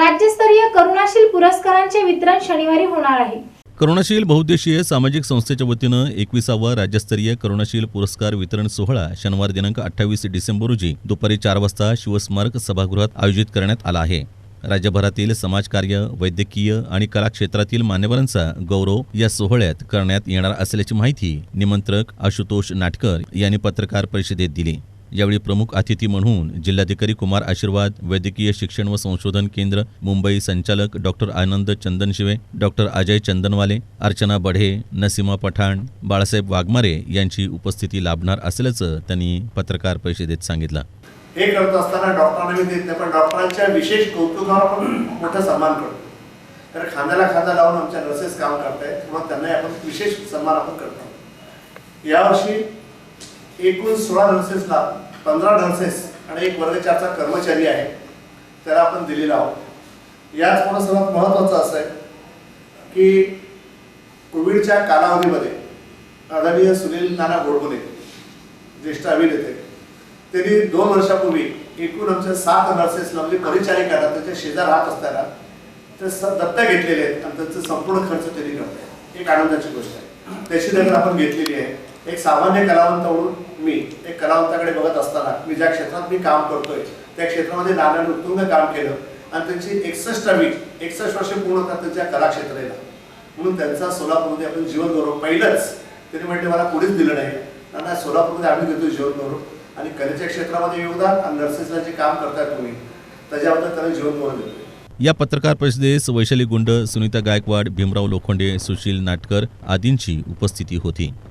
राज्यस्तरीय करुणाशील पुरस्कारांचे वितरण शनिवारी होणार आहे. करुणाशील बहुद्देशीय सामाजिक संस्थेच्या वतीनं एकविसावा राज्यस्तरीय करुणाशील पुरस्कार वितरण सोहळा शनिवार दिनांक अठ्ठावीस डिसेंबर रोजी दुपारी चार वाजता शिवस्मारक सभागृहात आयोजित करण्यात आला आहे. राज्यभरातील समाजकार्य वैद्यकीय आणि कला क्षेत्रातील मान्यवरांचा गौरव या सोहळ्यात करण्यात येणार असल्याची माहिती निमंत्रक आशुतोष नाटकर यांनी पत्रकार परिषदेत दिली. यावेळी प्रमुख अतिथी म्हणून जिल्हाधिकारी कुमार आशीर्वाद वैद्यकीय शिक्षण व संशोधन केंद्र मुंबई संचालक डॉक्टर आनंद चंदनशिवे डॉक्टर अजय चंदनवाले अर्चना बढे नसीमा पठाण बाळासाहेब वाघमारे यांची उपस्थिती लाभणार असल्याचं त्यांनी पत्रकार परिषदेत सांगितलं. हे करत असताना डॉक्टरांना मी देत नाही पण डॉक्टरांच्या विशेष कौतुकावर आपण मोठा सन्मान करतो. तर खांद्याला खांदा लावून आमच्या नर्सेस काम करतायत किंवा त्यांनाही आपण विशेष सन्मान आपण करतो. यावर्षी एकूण सोळा नर्सेसला पंधरा नर्सेस आणि एक वर्ग चारचा कर्मचारी आहे त्याला आपण दिलेला आहोत. याचमुळे सर्वात महत्त्वाचं असं आहे की कोविडच्या कालावधीमध्ये आदरणीय सुनील नाना गोडबोले ज्येष्ठ अभिनेते त्यांनी दोन वर्षापूर्वी एकूण आमच्या सात नर्सेसला म्हणजे परिचारिकांना त्यांच्या शेजार राहत असताना ते स दत्तक घेतलेले आहेत आणि त्यांचं संपूर्ण खर्च त्यांनी करताय एक आनंदाची गोष्ट आहे. त्याची दखल आपण घेतलेली आहे. एक सामान्य कलावंत म्हणून मी एक कलावंताकडे बघत असताना मी ज्या क्षेत्रात मी काम करतोय त्या क्षेत्रामध्ये नानाने उत्तुंग काम केलं आणि त्यांची एकसष्टावी एकसष्ट वर्ष पूर्ण होतात त्यांच्या कलाक्षेत्राला. म्हणून त्यांचा सोलापूरमध्ये आपण जीवन गौरव पहिलंच. त्यांनी म्हटले मला कुणीच दिलं नाही. नाना सोलापूरमध्ये आम्ही देतो जीवन गौरव आणि कलेच्या क्षेत्रामध्ये योगदान आणि नर्सेसला जे काम करताय तुम्ही त्याच्याबद्दल त्यांना जीवन गौरव देतो या पत्रकार परिषदेस वैशाली गुंड सुनीता गायकवाड भीमराव लोखंडे सुशील नाटकर आदींची उपस्थिती होती.